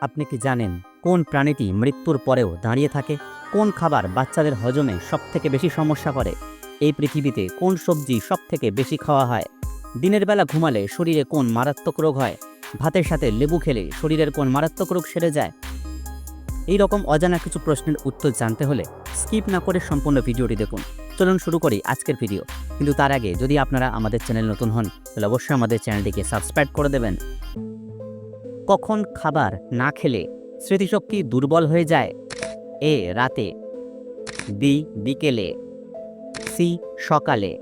আপনি কি জানেন কোন প্রাণীটি মৃত্যুর পরেও দাঁড়িয়ে থাকে? কোন খাবার বাচ্চাদের হজমে সবথেকে বেশি সমস্যা করে? এই পৃথিবীতে কোন সবজি সবথেকে বেশি খাওয়া হয়? দিনের বেলা ঘুমালে শরীরে কোন মারাত্মক রোগ হয়? ভাতের সাথে লেবু খেলে শরীরের কোন মারাত্মক রোগ সেরে যায়? এই রকম অজানা কিছু প্রশ্নের উত্তর জানতে হলে স্কিপ না করে সম্পূর্ণ ভিডিওটি দেখুন। চলুন শুরু করি আজকের ভিডিও। কিন্তু তার আগে যদি আপনারা আমাদের চ্যানেল নতুন হন, তাহলে অবশ্যই আমাদের চ্যানেলটিকে সাবস্ক্রাইব করে দেবেন। কখন খাবার না খেলে স্মৃতিশক্তি দুর্বল হয়ে যায়। এ রাতে। বি বিকেলে। সি সকালে।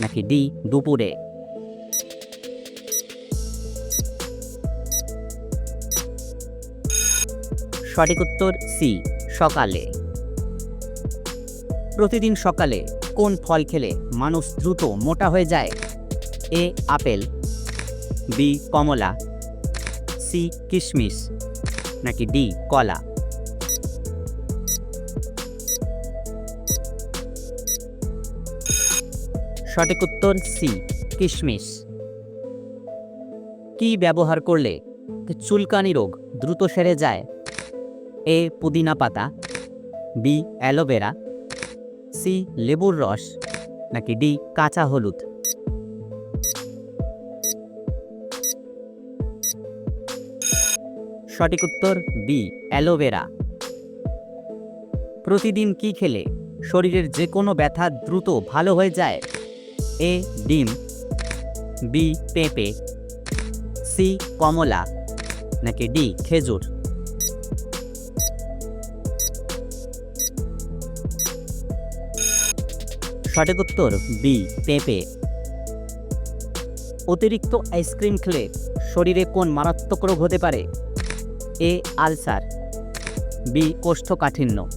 নাকি ডি দুপুরে। সঠিক উত্তর সি, সকালে। প্রতিদিন সকালে কোন ফল খেলে মানুষ দ্রুত মোটা হয়ে যায়? এ আপেল, বি কমলা। সি, কিশমিশ, নাকি ডি, কলা? সঠিক উত্তর সি, কিশমিশ। কি ব্যবহার করলে চুলকানি রোগ দ্রুত সেরে যায়? এ, পুদিনা পাতা, বি, অ্যালোভেরা, সি, লেবুর রস, নাকি ডি, কাঁচা হলুদ? সঠিক উত্তর বি অ্যালোভেরা। প্রতিদিন কি খেলে শরীরের যে কোনো ব্যথা দ্রুত ভালো হয়ে যায়? এ ডিম। বি পেঁপে। সি কমলা। নাকি ডি খেজুর। সঠিক উত্তর বি পেঁপে। অতিরিক্ত আইসক্রিম খেলে শরীরে কোন মারাত্মক রোগ হতে পারে? A ulcer. বি কোষ্ঠকাঠিন্য।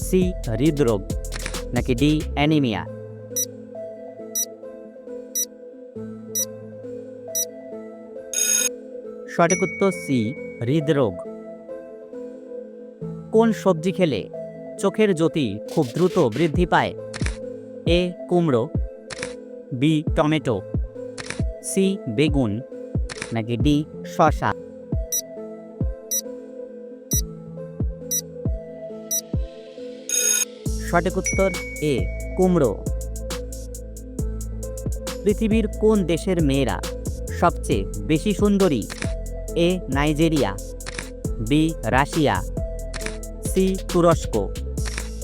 সি হৃদরোগ। নাকি ডি অ্যানিমিয়া। সঠিক উত্তর সি, হৃদরোগ। কোন সবজি খেলে চোখের জ্যোতি খুব দ্রুত বৃদ্ধি পায়? এ কুমড়ো। B tomato. সি বেগুন। নাকি ডি শশা সঠিক উত্তর এ, কুমড়ো। পৃথিবীর কোন দেশের মেয়েরা সবচেয়ে বেশি সুন্দরী? A, Nigeria, B, Russia, C, তুরস্ক,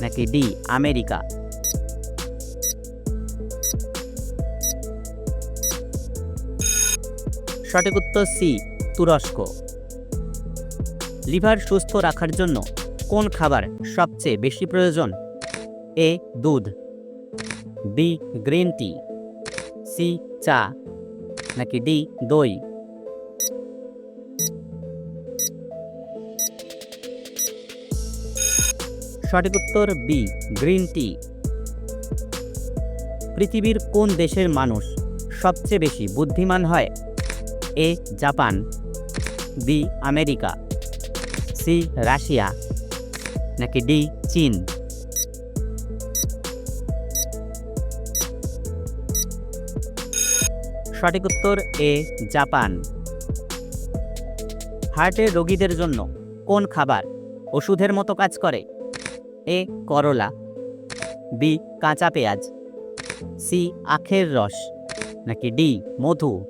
নাকি ডি, আমেরিকা? সঠিক উত্তর সি, তুরস্ক। লিভার সুস্থ রাখার জন্য কোন খাবার সবচেয়ে বেশি প্রয়োজন? এ দুধ। B green tea. সি চা। নাকি ডি দই। সঠিক উত্তর বি, গ্রিন টি। পৃথিবীর কোন দেশের মানুষ সবচেয়ে বেশি বুদ্ধিমান হয়? A, Japan. B, America. C, Russia. নাকি ডি, চীন। সঠিক উত্তর এ, জাপান। হার্টের রোগীদের জন্য কোন খাবার ওষুধের মতো কাজ করে? এ, করলা। বি, কাঁচা পেঁয়াজ। সি, আখের রস। নাকি ডি, মধু।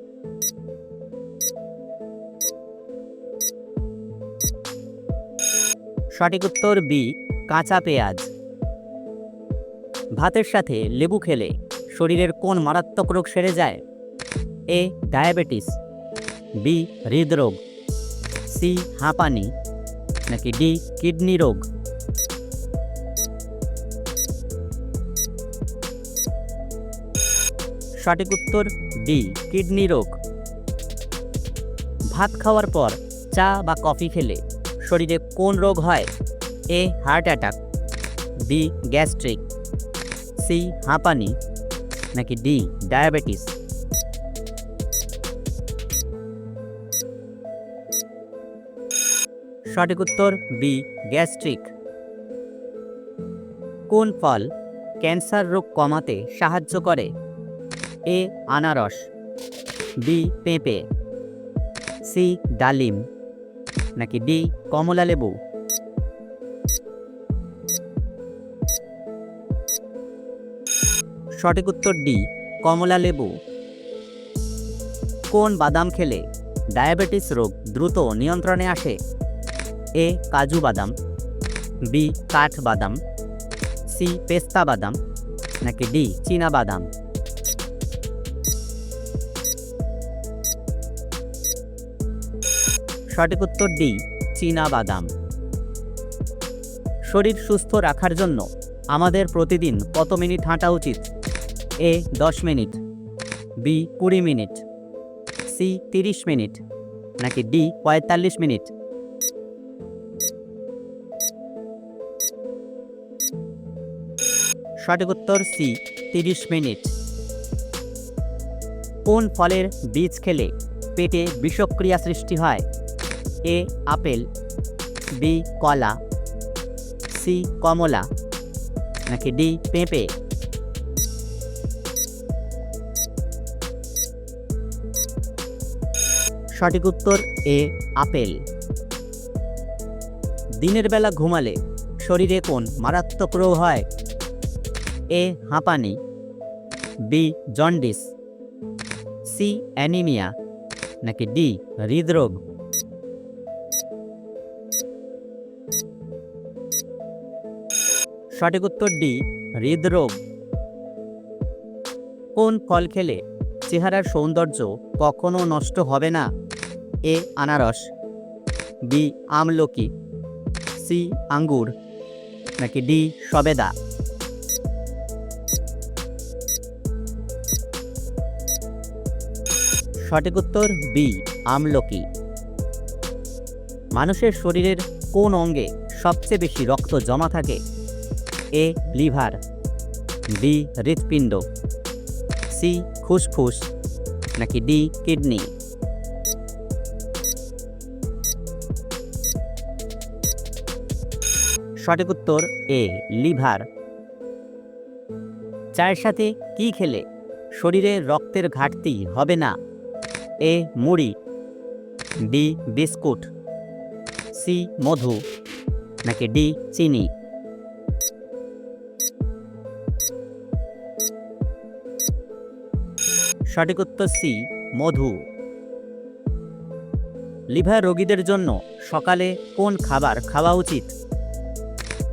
সঠিক উত্তর বি, কাঁচা পেঁয়াজ। ভাতের সাথে লেবু খেলে শরীরের কোন মারাত্মক রোগ সেরে যায়? এ ডায়াবেটিস বি হৃদরোগ সি হাঁপানি, নাকি ডি কিডনি রোগ? সঠিক উত্তর ডি কিডনি রোগ। ভাত খাওয়ার পর চা বা কফি খেলে শরীরে কোন রোগ হয়? A heart attack B gastric C হাঁপানি, নাকি ডি ডায়াবেটিস সঠিক উত্তর বি, গ্যাস্ট্রিক। কোন ফল ক্যান্সার রোগ কমাতে সাহায্য করে? এ, আনারস। বি, পেঁপে। সি, ডালিম। নাকি ডি, কমলা লেবু? সঠিক উত্তর ডি, কমলা লেবু। কোন বাদাম খেলে ডায়াবেটিস রোগ দ্রুত নিয়ন্ত্রণে আসে? এ কাজু বাদাম, বি কাঠ বাদাম, সি পেস্তা বাদাম, নাকি ডি চীনা বাদাম? সঠিক উত্তর ডি, চীনা বাদাম। শরীর সুস্থ রাখার জন্য আমাদের প্রতিদিন কত মিনিট হাঁটা উচিত? এ, দশ মিনিট, বি, কুড়ি মিনিট, সি, তিরিশ মিনিট, নাকি ডি, পঁয়তাল্লিশ মিনিট? সঠিক উত্তর সি, তিরিশ মিনিট। কোন ফলের বীজ খেলে পেটে বিষক্রিয়া সৃষ্টি হয়? এ, আপেল, বি, কলা, সি, কমলা, নাকি ডি, পেঁপে? সঠিক উত্তর এ, আপেল। দিনের বেলা ঘুমালে শরীরে কোন মারাত্মক রোগ হয়? এ হাঁপানি। B jaundice. C anaemia. নাকি ডি হৃদরোগ। সঠিক উত্তর ডি হৃদরোগ। কোন ফল খেলে চেহারার সৌন্দর্য কখনো নষ্ট হবে না? এ আনারস। বি আমলকি। সি আঙ্গুর। নাকি ডি সবেদা। সঠিক উত্তর বি আমলকি। মানুষের শরীরের কোন অঙ্গে সবচেয়ে বেশি রক্ত জমা থাকে? A liver. বি হৃৎপিণ্ড। সি ফুসফুস। নাকি ডি কিডনি। সঠিক উত্তর এ লিভার। চায়ের সাথে কি খেলে শরীরে রক্তের ঘাটতি হবে না? এ মুড়ি বি বিস্কুট, সি মধু, নাকি ডি চিনি? সঠিক উত্তর সি, মধু। লিভার রোগীদের জন্য সকালে কোন খাবার খাওয়া উচিত?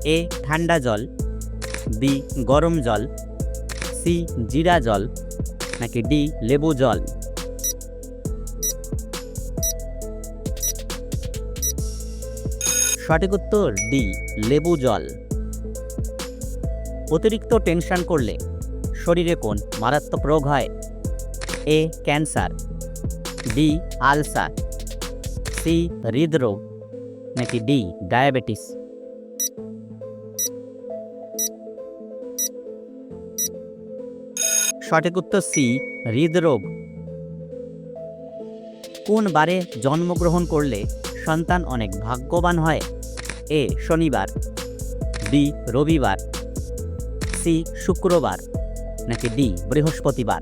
এ ঠান্ডা জল, বি গরম জল, সি জিরা জল, নাকি ডি লেবু জল? সঠিক উত্তর ডি লেবু জল। অতিরিক্ত টেনশন করলে শরীরে কোন মারাত্মক রোগ হয়? A cancer. D ulcer. C হৃদরোগ। নাকি ডি ডায়াবেটিস। সঠিক উত্তর সি হৃদরোগ। কোন বারে জন্মগ্রহণ করলে সন্তান অনেক ভাগ্যবান হয়? এ শনিবার, বি রবিবার, সি শুক্রবার, নাকি ডি বৃহস্পতিবার?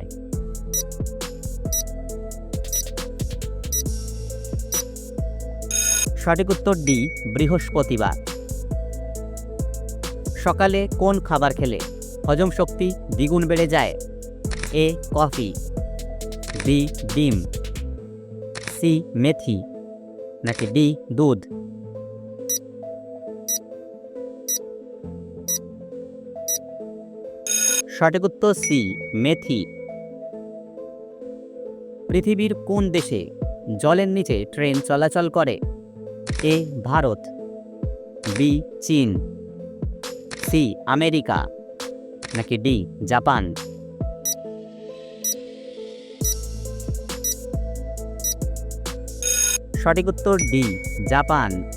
সঠিক উত্তর ডি বৃহস্পতিবার। সকালে কোন খাবার খেলে হজম শক্তি দ্বিগুণ বেড়ে যায়? এ কফি, বি ডিম, সি মেথি, নাকি ডি দুধ? সঠিক উত্তর সি, মেথি। পৃথিবীর কোন দেশে জলের নিচে ট্রেন চলাচল করে? এ, ভারত। বি, চীন। C, America. নাকি ডি, জাপান। সঠিক উত্তর ডি, জাপান।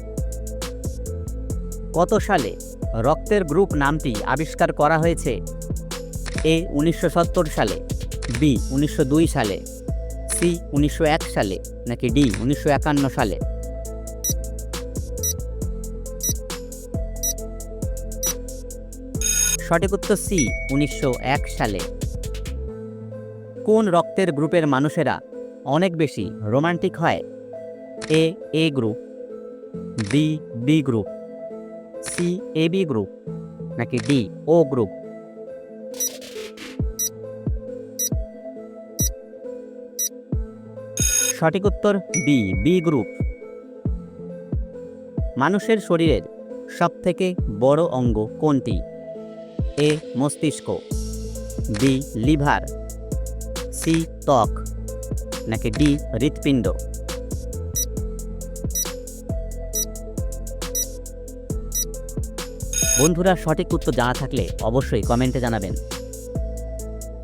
কত সালে রক্তের গ্রুপ নামটি আবিষ্কার করা হয়েছে? এ উনিশশো সত্তর সালে, বি উনিশশো দুই সালে, সি উনিশশো এক সালে, নাকি ডি উনিশশো একান্ন সালে? সঠিক উত্তর সি উনিশশো এক সালে। কোন রক্তের গ্রুপের মানুষেরা অনেক বেশি রোমান্টিক হয়? A A group, B B group, C, A, B group, নাকি ডি, ও গ্রুপ? সঠিক উত্তর বি বি গ্রুপ মানুষের শরীরের সবথেকে বড় অঙ্গ কোনটি? এ, মস্তিষ্ক, বি, লিভার, সি, ত্বক, নাকি ডি, হৃৎপিণ্ড? বন্ধুরা, সঠিক উত্তর জানা থাকলে অবশ্যই কমেন্টে জানাবেন।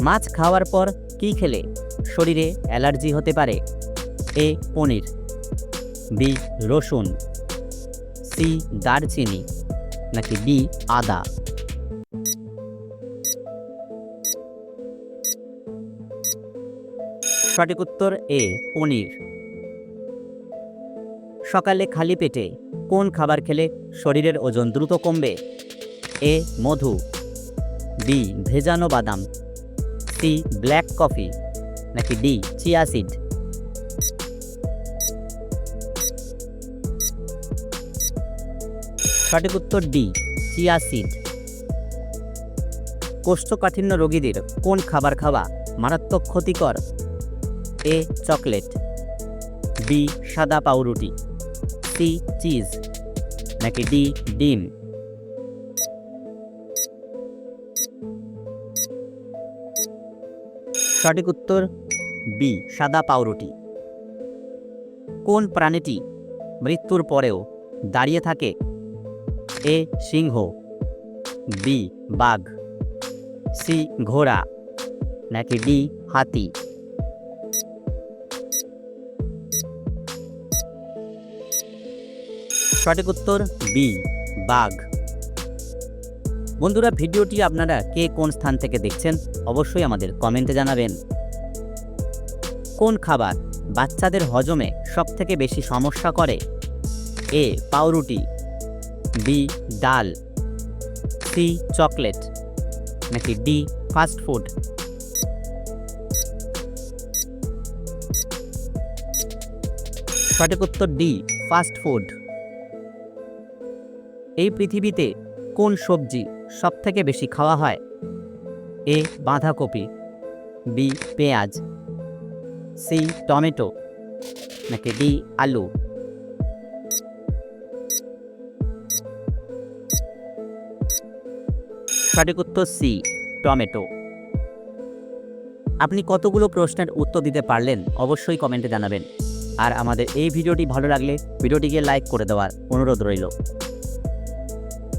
মাছ খাওয়ার পর কি খেলে? শরীরে অ্যালার্জি হতে পারে এ পনির, বি রসুন, সি দারচিনি, নাকি ডি আদা? সঠিক উত্তর এ, পনির। সকালে খালি পেটে কোন খাবার খেলে শরীরের ওজন দ্রুত কমবে? এ, মধু, বি, ভেজানো বাদাম, সি, ব্ল্যাক কফি, নাকি ডি, চিয়া সিড? সঠিক উত্তর ডি চিয়া সিড কোষ্ঠকাঠিন্য রোগীদের কোন খাবার খাওয়া মারাত্মক ক্ষতিকর? এ, চকলেট। বি, সাদা পাউরুটি। C, cheese. নাকি ডি, ডিম? সঠিক উত্তর বি, সাদা পাউরুটি। কোন প্রাণীটি মৃত্যুর পরেও দাঁড়িয়ে থাকে এ সিংহ। বি, বাঘ। সি, ঘোড়া। নাকি ডি, হাতি। সঠিক উত্তর বি, বাঘ। বন্ধুরা, ভিডিওটি আপনারা কে কোন স্থান থেকে দেখছেন অবশ্যই আমাদের কমেন্টে জানাবেন। কোন খাবার বাচ্চাদের হজমে সবথেকে বেশি সমস্যা করে? এ, পাউরুটি। বি ডাল। C, chocolate. নাকি ডি, ফাস্ট ফুড? সঠিক উত্তর ডি, ফাস্ট ফুড। এই পৃথিবীতে কোন সবজি সবথেকে বেশি খাওয়া হয়? এ, বাঁধাকপি। বি, পেঁয়াজ। C, tomato. নাকি ডি, আলু। সঠিক উত্তর সি, টমেটো। আপনি কতগুলো প্রশ্নের উত্তর দিতে পারলেন অবশ্যই কমেন্টে জানাবেন। আর আমাদের এই ভিডিওটি ভালো লাগলে ভিডিওটিকে লাইক করে দেওয়ার অনুরোধ রইল।